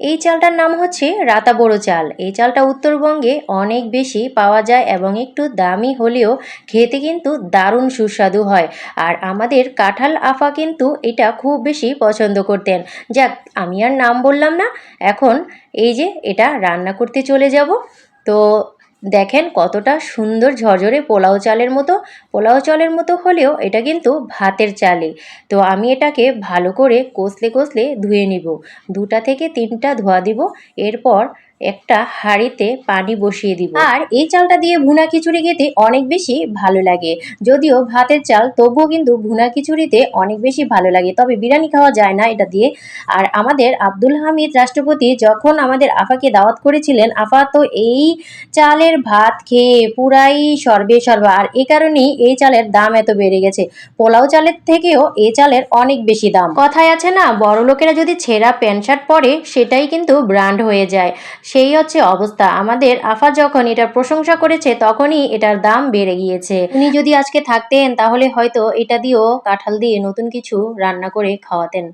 এই চালটার নাম হচ্ছে রাতা বড়ো চাল। এই চালটা উত্তরবঙ্গে অনেক বেশি পাওয়া যায় এবং একটু দামি হলেও খেতে কিন্তু দারুণ সুস্বাদু হয়। আর আমাদের কাঁঠাল আফা কিন্তু এটা খুব বেশি পছন্দ করতেন। যাক, আমি আর নাম বললাম না। এখন এই যে এটা রান্না করতে চলে যাব। তো দেখেন কতটা সুন্দর ঝরঝরে পোলাও চালের মতো, পোলাও চালের মতো হলেও এটা কিন্তু ভাতের চালে। তো আমি এটাকে ভালো করে কষলে কষলে ধুয়ে নিব। দুটা থেকে তিনটা ধোয়া দিব। এরপর একটা হাঁড়িতে পানি বসিয়ে দিব। আর এই চালটা দিয়ে ভুনা খিচুড়ি খেতে অনেক বেশি ভালো লাগে। যদিও ভাতের চাল, তবুও কিন্তু ভুনা খিচুড়িতে অনেক বেশি ভালো লাগে। তবে বিরিয়ানি খাওয়া যায় না এটা দিয়ে। আর আমাদের আব্দুল হামিদ রাষ্ট্রপতি যখন আমাদের আফাকে দাওয়াত করেছিলেন, আফা তো এই চালের ভাত খেয়ে পুরাই সর্বে সর্বা। আর এই কারণেই এই চালের দাম এত বেড়ে গেছে। পোলাও চালের থেকেও এই চালের অনেক বেশি দাম। কথায় আছে না বড় লোকেরা যদি ছেঁড়া প্যান্ট শার্ট পরে, সেটাই কিন্তু ব্র্যান্ড হয়ে যায়। সেই হচ্ছে অবস্থা। আমাদের আফা যখন এটার প্রশংসা করেছে, তখনই এটার দাম বেড়ে গিয়েছে। উনি যদি আজকে থাকতেন, তাহলে হয়তো এটা দিয়েও কাঁঠাল দিয়ে নতুন কিছু রান্না করে খাওয়াতেন।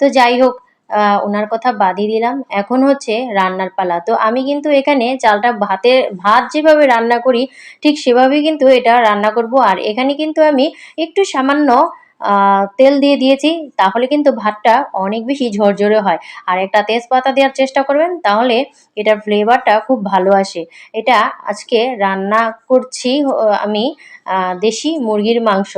তো যাই হোক ওনার কথা বাদই দিলাম। এখন হচ্ছে রান্নার পালা। তো আমি কিন্তু এখানে চালটা ভাতে, ভাত যেভাবে রান্না করি, ঠিক সেভাবেই কিন্তু এটা রান্না করব। আর এখানে কিন্তু আমি একটু সামান্য তেল দিয়ে দিয়েছি, তাহলে কিন্তু ভাতটা অনেক বেশি ঝরঝরে হয়। আর একটা তেজপাতা দেওয়ার চেষ্টা করবেন, তাহলে এটার ফ্লেভারটা খুব ভালো আসে। এটা আজকে রান্না করছি আমি দেশি মুরগির মাংস।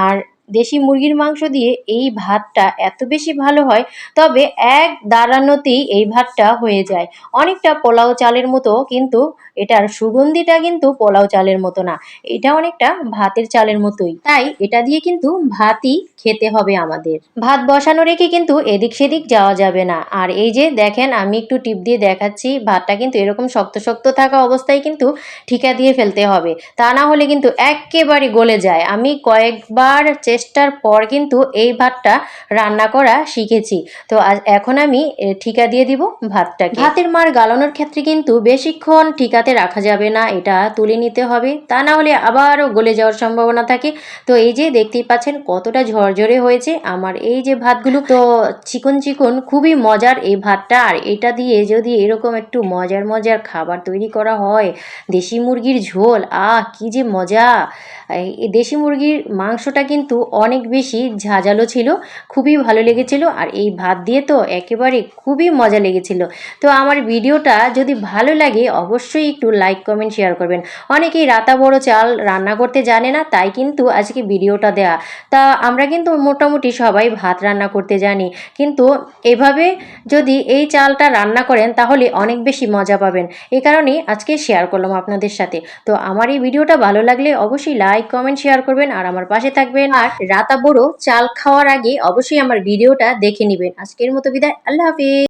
আর দেশি মুরগির মাংস দিয়ে এই ভাতটা এত বেশি ভালো হয়, তবে এক দাঁড়ানোতেই এই ভাতটা হয়ে যায়। অনেকটা পোলাও চালের মতো, কিন্তু এটার সুগন্ধিটা কিন্তু পোলাও চালের মতো না। এটা অনেকটা ভাতের চালের মতোই। তাই এটা দিয়ে কিন্তু ভাতই খেতে হবে আমাদের। ভাত বসানো রেখে কিন্তু এদিক সেদিক যাওয়া যাবে না। আর এই যে দেখেন, আমি একটু টিপ দিয়ে দেখাচ্ছি, ভাতটা কিন্তু এরকম শক্ত শক্ত থাকা অবস্থায় কিন্তু ঠিকা দিয়ে ফেলতে হবে। তা না হলে কিন্তু একেবারে গলে যায়। আমি কয়েকবার চেষ্টার পর কিন্তু এই ভাতটা রান্না করা শিখেছি। তো আজ এখন আমি ঠিকা দিয়ে দিব ভাতটাকে। ভাতের মার গালানোর ক্ষেত্রে কিন্তু বেশিক্ষণ ঠিকাতে রাখা যাবে না, এটা তুলে নিতে হবে। তা না হলে আবারও গলে যাওয়ার সম্ভাবনা থাকে। তো এই যে দেখতেই পাচ্ছেন কতটা ঝরঝরে হয়েছে আমার এই যে ভাতগুলো। তো চিকন চিকন, খুবই মজার এই ভাতটা। আর এটা দিয়ে যদি এরকম একটু মজার মজার খাবার তৈরি করা হয়, দেশি মুরগির ঝোল, আহ, কি যে মজা! দেশি মুরগির মাংসটা কিন্তু অনেক বেশি ঝাঁঝালো ছিল, খুবই ভালো লেগেছিল আর এই ভাত দিয়ে তো একেবারে খুবই মজা লেগেছিল। তো আমার ভিডিওটা যদি ভালো লাগে অবশ্যই একটু লাইক কমেন্ট শেয়ার করবেন। অনেকেই রাতা বড় চাল রান্না করতে জানে না, তাই কিন্তু আজকে ভিডিওটা দেয়া। তা আমরা কিন্তু মোটামুটি সবাই ভাত রান্না করতে জানি। কিন্তু এভাবে যদি এই চালটা রান্না করেন তাহলে অনেক বেশি মজা পাবেন। এই কারণেই আজকে শেয়ার করলাম আপনাদের সাথে। তো আমার এই ভিডিওটা ভালো লাগলে অবশ্যই লাইক কমেন্ট শেয়ার করবেন আর আমার পাশে থাকবেন। আর রাতা বড়ো চাল খাওয়ার আগে অবশ্যই আমার ভিডিওটা দেখে নেবেন। আজকের মতো বিদায়, আল্লাহ হাফিজ।